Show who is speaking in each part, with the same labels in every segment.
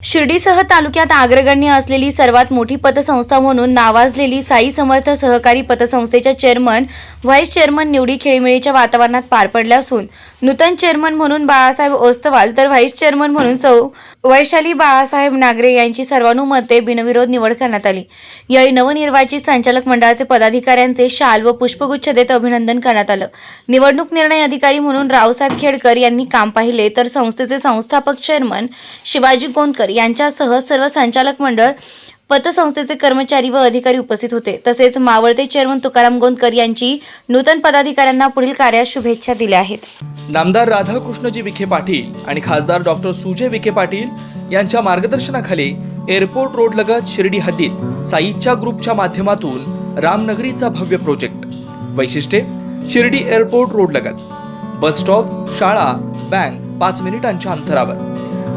Speaker 1: शिर्डीसह तालुक्यात अग्रगण्य असलेली सर्वात मोठी पतसंस्था म्हणून नावाजलेली साई समर्थ सहकारी पतसंस्थेच्या चेअरमन व्हाईस चेअरमन निवडी खेळीमेळीच्या वातावरणात पार पडल्या असून नूतन चेअरमन म्हणून बाळासाहेब ओस्तवाल तर व्हाईस चेअरमन म्हणून सौ वैशाली बाळासाहेब नागरे यांची सर्वानुमते बिनविरोध निवड करण्यात आली. यावेळी नवनिर्वाचित संचालक मंडळाचे पदाधिकाऱ्यांचे शाल व पुष्पगुच्छ देत अभिनंदन करण्यात आलं. निवडणूक निर्णय अधिकारी म्हणून रावसाहेब खेडकर यांनी काम पाहिले तर संस्थेचे संस्थापक चेअरमन शिवाजी गोंदकर यांच्यासह सर्व संचालक मंडळ पतसंस्थेचे कर्मचारी व अधिकारी उपस्थित होते. तसेच मावळते चेअरमन तुकाराम गोंदकर यांची नूतन पदाधिकाऱ्यांना पुढील कार्यात शुभेच्छा दिल्या आहेत.
Speaker 2: नामदार राधाकृष्णजी विखे पाटील आणि खासदार डॉक्टर सुजय विखे पाटील यांच्या मार्गदर्शनाखाली एअरपोर्ट रोड लगत शिर्डी हद्दीत साईच्या ग्रुपच्या माध्यमातून रामनगरीचा भव्य प्रोजेक्ट. वैशिष्ट्ये शिर्डी एअरपोर्ट रोड लगत. बस स्टॉप शाळा बँक पाच मिनिटांच्या अंतरावर.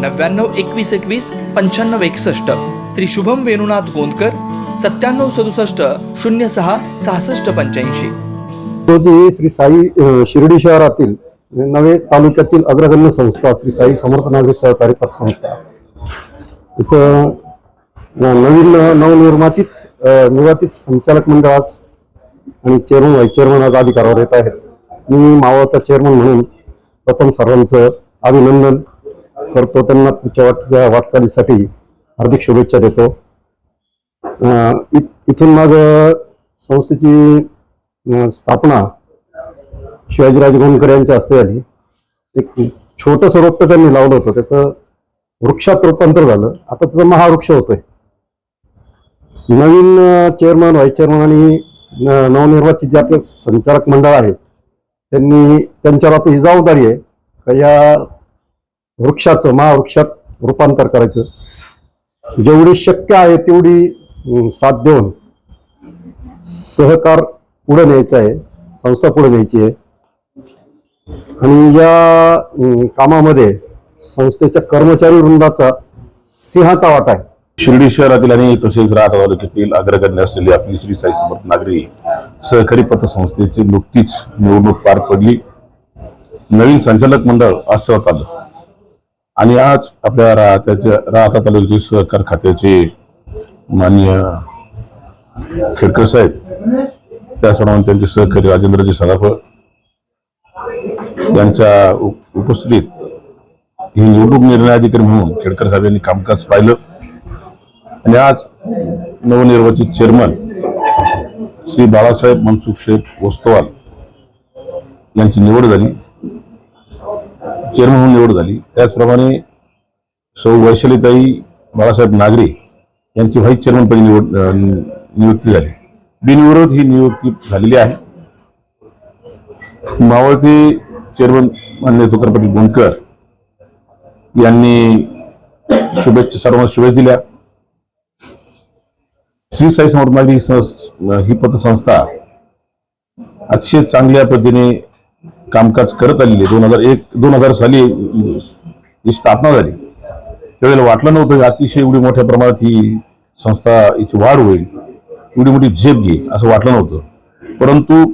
Speaker 2: नव्याण्णव एकवीस एकवीस पंच्याण्णव एकसष्ट. श्री शुभम वेणुनाथ गोंदकर सत्त्याण्णव सदुसष्ट शून्य सहा सहासष्ट पंच्याऐंशी.
Speaker 3: रोजी श्री साई शिर्डी शहरातील नवे तालुक्यातील अग्रगण्य संस्था श्री साई समर्थ नागरी सहकारी पतसंस्था तिचं नवीन नवनिर्मातीच निर्मातीत संचालक मंडळ आज आणि चेअरमन व्हाईस चेअरमन आज अधिकारावर येत आहेत. मी मावळता चेअरमन म्हणून प्रथम सर्वांचं अभिनंदन करतो त्यांना पुढच्या वाट वाटचालीसाठी हार्दिक शुभेच्छा देतो. इथून मग संस्थेची स्थापना शिवाजीराजे गोंदकर यांच्या हस्ते झाली. एक छोटं रोपट त्यांनी लावलं होतं. त्याचं वृक्षात रूपांतर झालं. आता त्याचं महावृक्ष होतोय. नवीन चेअरमन व्हाईस चेअरमन आणि नवनिर्वाचित जे आपले संचालक मंडळ आहे. त्यांनी त्यांच्यावर आता ही जबाबदारी आहे. का या वृक्षाचं महावृक्षात रूपांतर करायचं. जेवढी शक्य आहे तेवढी साथ देऊन सहकार पुढे न्यायचा आहे संस्था पुढे न्यायची आहे. आणि या कामामध्ये संस्थेच्या कर्मचारी वृंदाचा सिंहाचा वाटा आहे.
Speaker 4: शिर्डी शहरातील आणि तसेच राहता तालुक्यातील अग्रगण्य असलेली आपली श्री साई समर्थ नागरी सहकारी पतसंस्थेची नुकतीच निवडणूक पार पडली. नवीन संचालक मंडळ अस्तित्वात आलं आणि आज आपल्या राहत्याच्या राहता तालुक्याचे सहकार खात्याचे मान्य खेडकर साहेब त्याचप्रमाणे त्यांचे सहकारी राजेंद्रजी सदाफळ यांच्या उप- उपस्थितीत ही निवडणूक निर्णय अधिकारी म्हणून खेडकर साहेब यांनी कामकाज पाहिलं. आणि आज नवनिर्वाचित चेअरमन श्री बाळासाहेब मनसुख शेख वस्तवाल यांची निवड झाली. चेअरमन म्हणून निवड झाली. त्याचप्रमाणे सौ वैशालीताई बाळासाहेब नागरे यांची व्हाईस चेअरमनपदी निवड नियुक्ती झाली. बिनविरोध ही नियुक्ती झालेली आहे. मावळते चेअरमन मान्य तुकार पाटील यांनी शुभेच्छा सर्वांना शुभेच्छा दिल्या. श्री साई समर्थ नागरी सं- ही पतसंस्था अतिशय चांगल्या पद्धतीने कामकाज करत आलेली दोन हजार एक दोन हजार साली ही स्थापना झाली. त्यावेळेला वाटलं नव्हतं की अतिशय एवढी मोठ्या प्रमाणात ही संस्था हिची वाढ होईल. एवढी मोठी झेप घेईल असं वाटलं नव्हतं. परंतु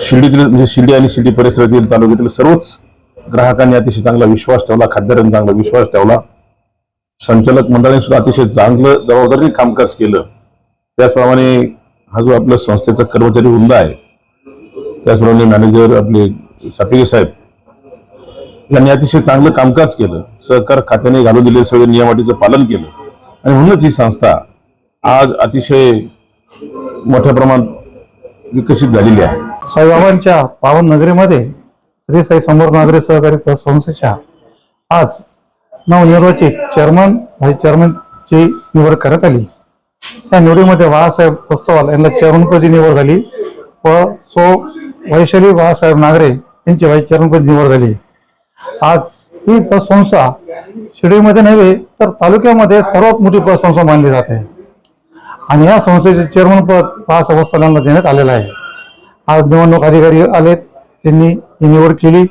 Speaker 4: शिर्डीतील म्हणजे शिर्डी आणि शिर्डी परिसरातील तालुक्यातील सर्वच ग्राहकांनी अतिशय चांगला विश्वास ठेवला खासदारांनी चांगला विश्वास ठेवला. संचालक मंडळाने सुद्धा अतिशय चांगलं जबाबदारीने कामकाज केलं. त्याचप्रमाणे हा जो आपल्या संस्थेचा कर्मचारी हुंदा आहे त्याचप्रमाणे मॅनेजर आपले सापिगे साहेब यांनी अतिशय चांगलं कामकाज केलं. सहकार खात्याने घालून दिलेल्या सगळे नियमाटीचं पालन केलं. आणि म्हणूनच ही संस्था आज अतिशय मोठ्या प्रमाणात विकसित झालेली आहे.
Speaker 5: साईबाबांच्या पावन नगरीमध्ये श्री साई समोर नागरी सहकारी संस्थेच्या आज नवनिर्वाचित चेअरमन व्हाईस चेअरमनची निवड करण्यात आली. त्या निवडीमध्ये बाळासाहेब पुस्तवाल यांना चेअरमनपदी निवड झाली व सो वैशाली बाळासाहेब नागरे यांची व्हाईस चेअरमनपदी निवड झाली. आज ही पतसंस्था शिर्डीमध्ये नव्हे तर तालुक्यामध्ये सर्वात मोठी पतसंस्था मानली जाते आणि या संस्थेचे चेअरमनपद बाळासाहेब पाच देण्यात आलेलं आहे. आज निवडणूक अधिकारी आलेत त्यांनी ही निवड केली.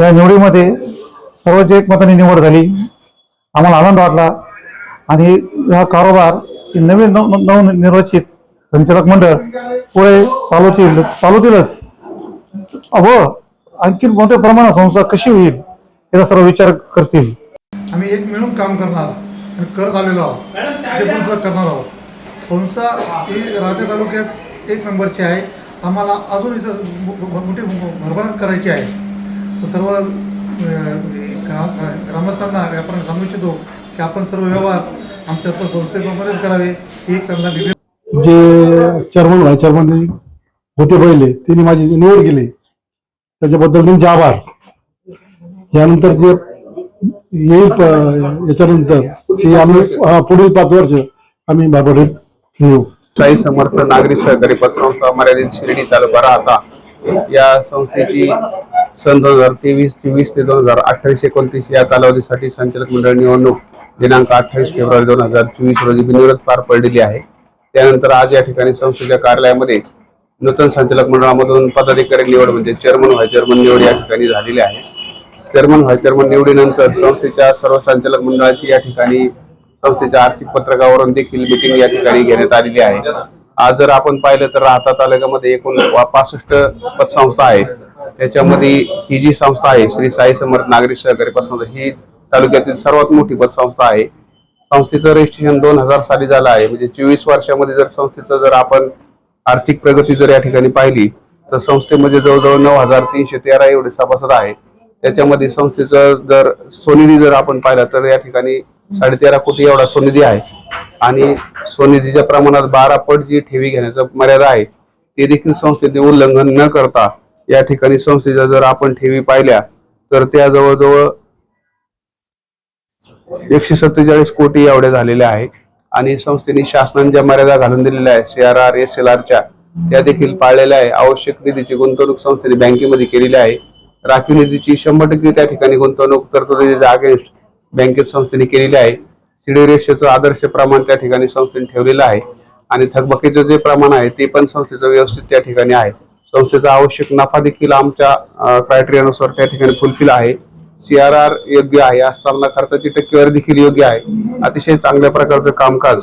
Speaker 5: या निवडीमध्ये सर्वच एकमताने निवड झाली. आम्हाला आनंद वाटला. आणि हा कारोबार नवीन नव नवनिर्वाचित संचालक मंडळ पुढे चालवतील चालवतीलच व आणखी मोठ्या प्रमाणात संस्था कशी होईल याचा सर्व विचार करतील.
Speaker 6: आम्ही एक मिळून काम करणार आणि करत आलेलो आहोत. ते करणार आहोत. संस्था ही राजा तालुक्यात एक नंबरची आहे. आम्हाला अजून इथं मोठी भरभराट करायची आहे. तर सर्व ग्रामस्थांना व्यापाऱ्यांना सांगू इच्छितो की आपण सर्व व्यवहार आमच्या संस्थेमध्येच करावे. ही एक त्यांना
Speaker 3: जे चेअरमन व्हाय चेअरमन होते पहिले त्यांनी माझी निवड केली. त्याच्याबद्दल त्यांचे आभार. यानंतर जे येईल याच्यानंतर ते आम्ही पुढील पाच वर्ष आम्ही भाबडीत घेऊ.
Speaker 7: साई समर्थ नागरी सहकारी पतसंस्था मर्यादित शिर्डी तालुका राहता. या संस्थेची सन दोन हजार तेवीस चोवीस ते दोन हजार अठ्ठावीस एकोणतीस या कालावधीसाठी संचालक मंडळ निवडणूक दिनांक अठ्ठावीस फेब्रुवारी दोन हजार चोवीस रोजी बिनविरोध पार पडलेली आहे. त्यानंतर आज या ठिकाणी संस्थेच्या कार्यालयामध्ये नूतन संचालक मंडळामधून पदाधिकारी निवड म्हणजे चेअरमन व्हाय चेअरमन निवड या ठिकाणी झालेली आहे. चेअरमन व्हाय चेअरमन निवडीनंतर संस्थेच्या सर्व संचालक मंडळाची या ठिकाणी संस्थेच्या आर्थिक पत्रकावरून देखील मिटिंग या ठिकाणी घेण्यात आलेली आहे. आज जर आपण पाहिलं तर राहता तालुक्यामध्ये एकूण पासष्ट पतसंस्था आहे त्याच्यामध्ये ही जी संस्था आहे श्री साई समर्थ नागरी सहकारी पतसंस्था ही तालुक्यातील सर्वात मोठी पतसंस्था आहे. संस्थेचं रजिस्ट्रेशन दोन हजार साली झालं आहे. म्हणजे चोवीस वर्षामध्ये जर संस्थेचं जर आपण आर्थिक प्रगती जर या ठिकाणी पाहिली तर संस्थेमध्ये म्हणजे जवळजवळ नऊ हजार तीनशे तेरा एवढे सभासद आहे त्याच्यामध्ये संस्थेचं जर सोनिधी जर आपण पाहिला तर या ठिकाणी साडेतेरा कोटी एवढा सोनिधी आहे. आणि सोनिधीच्या प्रमाणात बारा पट जी ठेवी घेण्याचं मर्यादा आहे ते देखील संस्थेचे उल्लंघन न करता या ठिकाणी संस्थेच्या जर आपण ठेवी पाहिल्या तर त्या जवळजवळ एकशे सत्तेचाळीस कोटी एवढे झालेल्या आहे. आणि संस्थेने शासनाने ज्या मर्यादा घालून दिलेल्या आहेत C R R S L आरच्या त्या देखील पाळलेल्या आहे. आवश्यक निधीची गुंतवणूक संस्थेने बँकेमध्ये केलेली आहे. राखीव निधीची शंभर टक्के त्या ठिकाणी गुंतवणूक तरतुदीच्या अगेन्स्ट बँकेत संस्थेने केलेली आहे. सीडी रेशोचं आदर्श प्रमाण त्या ठिकाणी संस्थेने ठेवलेलं आहे. आणि थकबाकीचं जे प्रमाण आहे ते पण संस्थेचं व्यवस्थित त्या ठिकाणी आहे. संस्थेचा आवश्यक नफा देखील आमच्या क्रायटेरियानुसार त्या ठिकाणी फुलफिल आहे. सी आर आर योग्य आहे आस्थापना खर्चाची टक्केवारी देखील योग्य आहे. अतिशय चांगल्या प्रकारचं कामकाज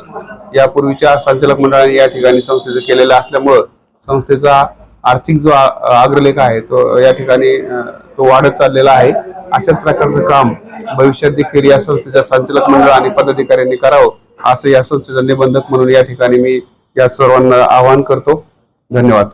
Speaker 7: यापूर्वीच्या संचालक मंडळाने या ठिकाणी संस्थेचं केलेलं असल्यामुळं संस्थेचा आर्थिक जो अग्रलेख आहे तो या ठिकाणी तो वाढत चाललेला आहे. अशाच प्रकारचं काम भविष्यात देखील या संस्थेच्या संचालक मंडळ आणि पदाधिकाऱ्यांनी करावं असं या संस्थेचा निबंधक म्हणून या ठिकाणी मी या सर्वांना आवाहन करतो. धन्यवाद.